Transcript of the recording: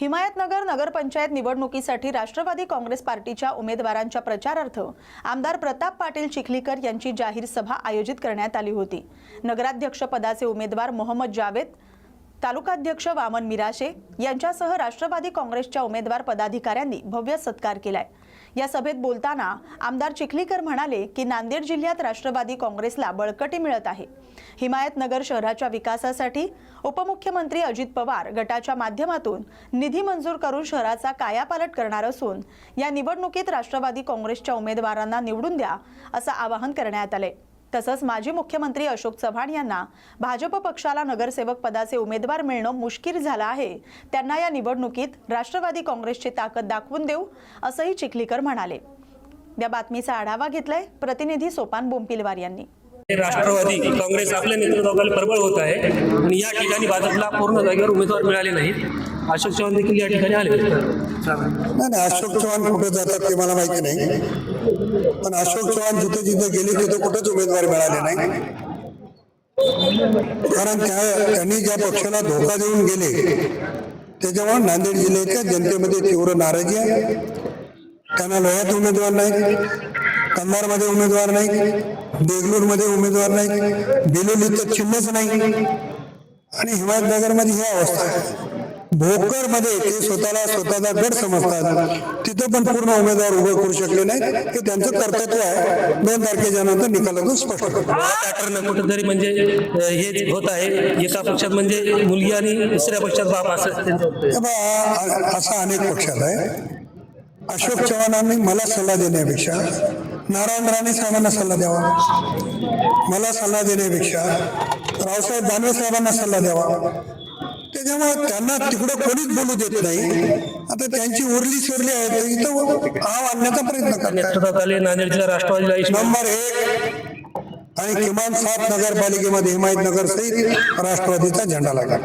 हिमायतनगर नगरपंचायत निवडणुकीसाठी राष्ट्रवादी काँग्रेस पार्टीच्या उमेदवारांच्या प्रचारार्थ आमदार प्रताप पाटील चिखलीकर यांची जाहीर सभा आयोजित करण्यात आली होती. नगराध्यक्ष पदाचे उमेदवार मोहम्मद जावेद तालुकाध्यक्ष वामन मिराशे यांच्यासह राष्ट्रवादी काँग्रेसच्या उमेदवार पदाधिकाऱ्यांनी भव्य सत्कार केलाय. या सभेत बोलताना आमदार चिखलीकर म्हणाले की नांदेड जिल्ह्यात राष्ट्रवादी काँग्रेसला बळकटी मिळत आहे. हिमायतनगर शहराच्या विकासासाठी उपमुख्यमंत्री अजित पवार गटाच्या माध्यमातून निधी मंजूर करून शहराचा कायापालट करणार असून या निवडणुकीत राष्ट्रवादी काँग्रेसच्या उमेदवारांना निवडून द्या असं आवाहन करण्यात आले तसंच माजी मुख्यमंत्री अशोक चव्हाण यांना भाजप पक्षाला नगरसेवक पदाचे उमेदवार मिळणं मुश्किल झालं आहे. त्यांना या निवडणुकीत राष्ट्रवादी काँग्रेसची ताकद दाखवून देऊ असंही चिखलीकर म्हणाले. या बातमीचा आढावा घेतलाय प्रतिनिधी सोपान बोंपिलवार यांनी. राष्ट्रवादी काँग्रेस आपल्या नेतृत्वाखाली प्रबळ होत आहे. आणि या ठिकाणी भाजपला पूर्ण जागेवर उमेदवार मिळाले नाहीत. अशोक चव्हाण देखील या ठिकाणी आले नाही अशोक चव्हाण कुठे जातात ते मला माहिती नाही. पण अशोक चव्हाण जिथे जिथे गेले तिथे कुठेच उमेदवार मिळाले नाही. कारण त्या त्यांनी ज्या पक्षाला धोका देऊन गेले त्याच्यामुळे नांदेड जिल्ह्याच्या जनतेमध्ये तीव्र नाराजी आहे. त्यांना लोह्यात उमेदवार नाही कंधारमध्ये उमेदवार नाही देगलूरमध्ये उमेदवार नाही बेलोलीचं चिन्हच नाही. आणि हिमायतनगरमध्ये ही अवस्था आहे. भोकरमध्ये ते स्वतःला स्वतःचा गड समजतात. तिथं पण पूर्ण उमेदवार उभे करू शकले नाही हे त्यांचं कर्तव्य आहे. दोन तारखेच्या नंतर निकालातून स्पष्ट पॅटर्न कुठेतरी म्हणजे हे होत आहे. एका पक्षात म्हणजे मुलगी आणि दुसऱ्या पक्षात बाप असं असा अनेक पक्षात आहे. अशोक चव्हाणांनी मला सल्ला देण्यापेक्षा नारायण राणे साहेबांना सल्ला द्यावा. मला सल्ला देण्यापेक्षा रावसाहेब दानवे साहेबांना सल्ला द्यावा. त्याच्यामुळे त्यांना तिकडं कोणीच बोलू देत नाही. आता त्यांची उरली सोरली आहे तर इथं आव आणण्याचा प्रयत्न करतात. नंबर एक आणि किमान सात नगरपालिकेमध्ये हिमायतनगर सहित राष्ट्रवादीचा झेंडा लागला